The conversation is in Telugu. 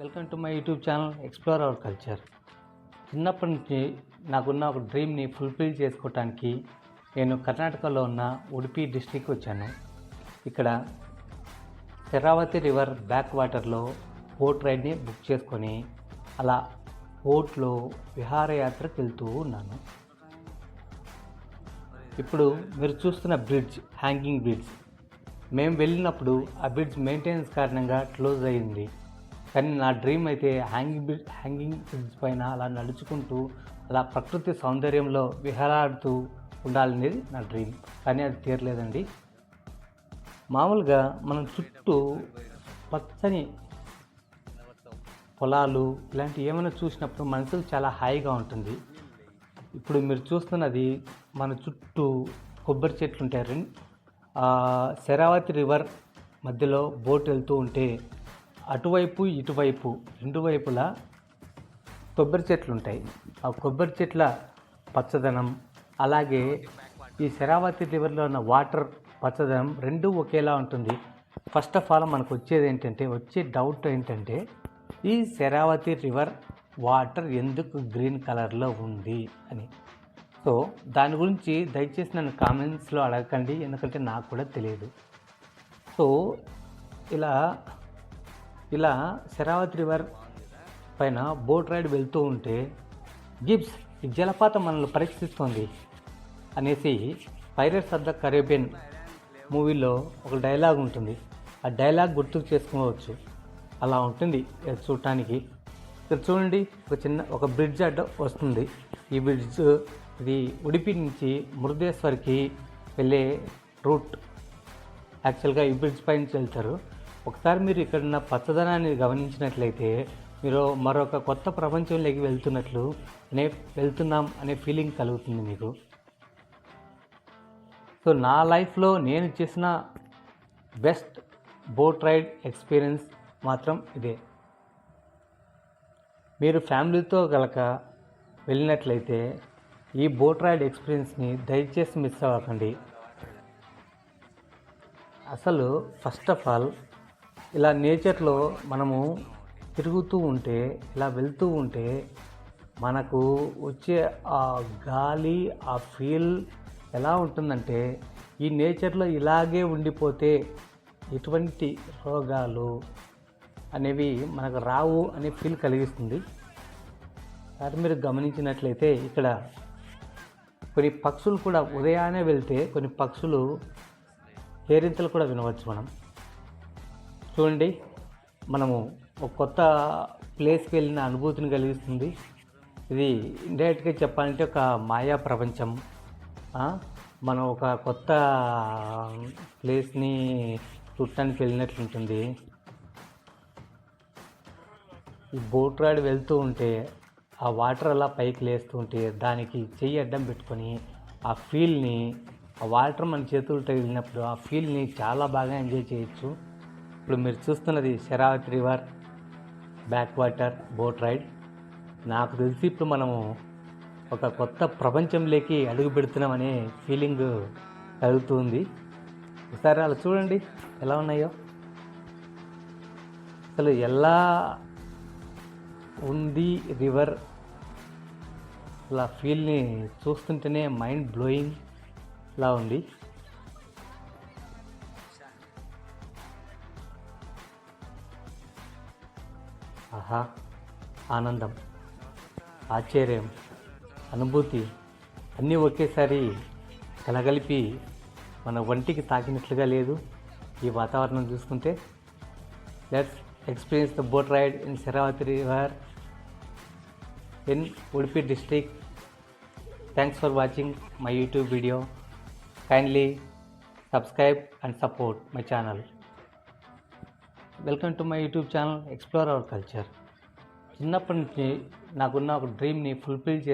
Welcome to my YouTube channel explore our culture. చిన్నప్పటి నుంచి నాకున్న ఒక డ్రీమ్ని ఫుల్ఫిల్ చేసుకోవటానికి నేను కర్ణాటకలో ఉన్న ఉడిపి డిస్టిక్ వచ్చాను. ఇక్కడ శరావతి రివర్ బ్యాక్ వాటర్లో బోట్ రైడ్ని బుక్ చేసుకొని అలా బోట్లో విహారయాత్రకు వెళ్తూ ఉన్నాను. ఇప్పుడు మీరు చూస్తున్న బ్రిడ్జ్ హ్యాంగింగ్ బ్రిడ్జ్. మేము వెళ్ళినప్పుడు ఆ బ్రిడ్జ్ మెయింటెనెన్స్ కారణంగా క్లోజ్ అయింది కానీ నా డ్రీమ్ అయితే హ్యాంగింగ్ బ్రిడ్జ్ హ్యాంగింగ్ బ్రిడ్జ్ పైన అలా నడుచుకుంటూ అలా ప్రకృతి సౌందర్యంలో విహారాడుతూ ఉండాలనేది నా డ్రీమ్. కానీ అది తీరలేదండి. మామూలుగా మనం చుట్టూ పచ్చని పొలాలు ఇలాంటి ఏమైనా చూసినప్పుడు మనసుకు చాలా హాయిగా ఉంటుంది. ఇప్పుడు మీరు చూస్తున్నది మన చుట్టూ కొబ్బరి చెట్లు ఉంటాయి రెండు. శరావతి రివర్ మధ్యలో బోట్ వెళ్తూ ఉంటే అటువైపు ఇటువైపు రెండు వైపులా కొబ్బరి చెట్లు ఉంటాయి ఆ కొబ్బరి చెట్ల పచ్చదనం అలాగే ఈ శరావతి రివర్లో ఉన్న వాటర్ పచ్చదనం రెండు ఒకేలా ఉంటుంది. ఫస్ట్ ఆఫ్ ఆల్ మనకు వచ్చేది ఏంటంటే వచ్చే డౌట్ ఏంటంటే ఈ శరావతి రివర్ వాటర్ ఎందుకు గ్రీన్ కలర్లో ఉంది అని. సో దాని గురించి దయచేసి నన్ను కామెంట్స్లో అడగకండి ఎందుకంటే నాకు కూడా తెలియదు. సో ఇలా ఇలా శరావతి రివర్ పైన బోట్ రైడ్ వెళ్తూ ఉంటే గిబ్స్ ఈ జలపాతం మనల్ని పరీక్షిస్తోంది అనేసి పైరట్స్ ఆఫ్ ద కరేబియన్ మూవీలో ఒక డైలాగ్ ఉంటుంది. ఆ డైలాగ్ గుర్తుకు చేసుకోవచ్చు. అలా ఉంటుంది ఇది చూడటానికి. ఇక్కడ చూడండి ఒక చిన్న ఒక బ్రిడ్జ్ అడ్డ వస్తుంది. ఈ బ్రిడ్జ్ ఇది ఉడిపి నుంచి మురుదేశ్వర్కి వెళ్ళే రూట్. యాక్చువల్గా ఈ బ్రిడ్జ్ పై నుంచి వెళ్తారు. ఒకసారి మీరు ఇక్కడ ఉన్న పచ్చదనాన్ని గమనించినట్లయితే మీరు మరొక కొత్త ప్రపంచంలోకి వెళ్తున్నట్లు అనే వెళ్తున్నాం అనే ఫీలింగ్ కలుగుతుంది మీకు. సో నా లైఫ్లో నేను చేసిన బెస్ట్ బోట్ రైడ్ ఎక్స్పీరియన్స్ మాత్రం ఇదే. మీరు ఫ్యామిలీతో గలక వెళ్ళినట్లయితే ఈ బోట్ రైడ్ ఎక్స్పీరియన్స్ని దయచేసి మిస్ అవ్వకండి. అసలు ఫస్ట్ ఆఫ్ ఆల్ ఇలా నేచర్లో మనము తిరుగుతూ ఉంటే ఇలా వెళ్తూ ఉంటే మనకు వచ్చే ఆ గాలి ఆ ఫీల్ ఎలా ఉంటుందంటే ఈ నేచర్లో ఇలాగే ఉండిపోతే ఎటువంటి రోగాలు అనేవి మనకు రావు అనే ఫీల్ కలిగిస్తుంది. సార్ మీరు గమనించినట్లయితే ఇక్కడ కొన్ని పక్షులు కూడా ఉదయాన్నే వెళ్తే కొన్ని పక్షులు పేరింతలు కూడా వినవచ్చు మనం. చూడండి మనము ఒక కొత్త ప్లేస్కి వెళ్ళిన అనుభూతిని కలిగిస్తుంది. ఇది ఇండైరెక్ట్గా చెప్పాలంటే ఒక మాయా ప్రపంచం. మనం ఒక కొత్త ప్లేస్ని చూడటానికి వెళ్ళినట్లుంటుంది ఈ బోట్ రైడ్ వెళ్తూ ఉంటే ఆ వాటర్ అలా పైకి లేస్తూ ఉంటే దానికి చెయ్యి అడ్డం పెట్టుకొని ఆ ఫీల్ని ఆ వాటర్ మన చేతులు తగిలినప్పుడు ఆ ఫీల్ని చాలా బాగా ఎంజాయ్ చేయొచ్చు. ఇప్పుడు మీరు చూస్తున్నది Sharavathi river back water boat ride. నాకు తెలిసి ఇప్పుడు మనము ఒక కొత్త ప్రపంచంలోకి అడుగు పెడుతున్నామనే ఫీలింగ్ కలుగుతుంది. ఒకసారి అలా చూడండి ఎలా ఉన్నాయో. అసలు ఎలా ఉంది రివర్? అలా ఫీల్ని చూస్తుంటేనే మైండ్ బ్లోయింగ్ లా ఉంది. ఆహా ఆనందం ఆశ్చర్యం అనుభూతి అన్నీ ఒకేసారి కలగలిపి మన ఒంటికి తాకినట్లుగా లేదు ఈ వాతావరణం చూసుకుంటే. Let's experience the boat ride in Sharavathi river in Udupi district thanks for watching my YouTube video kindly subscribe and support my channel welcome to my YouTube channel explore our culture చిన్నప్పటి నుంచి నాకున్న ఒక డ్రీమ్ని ఫుల్ఫిల్ చే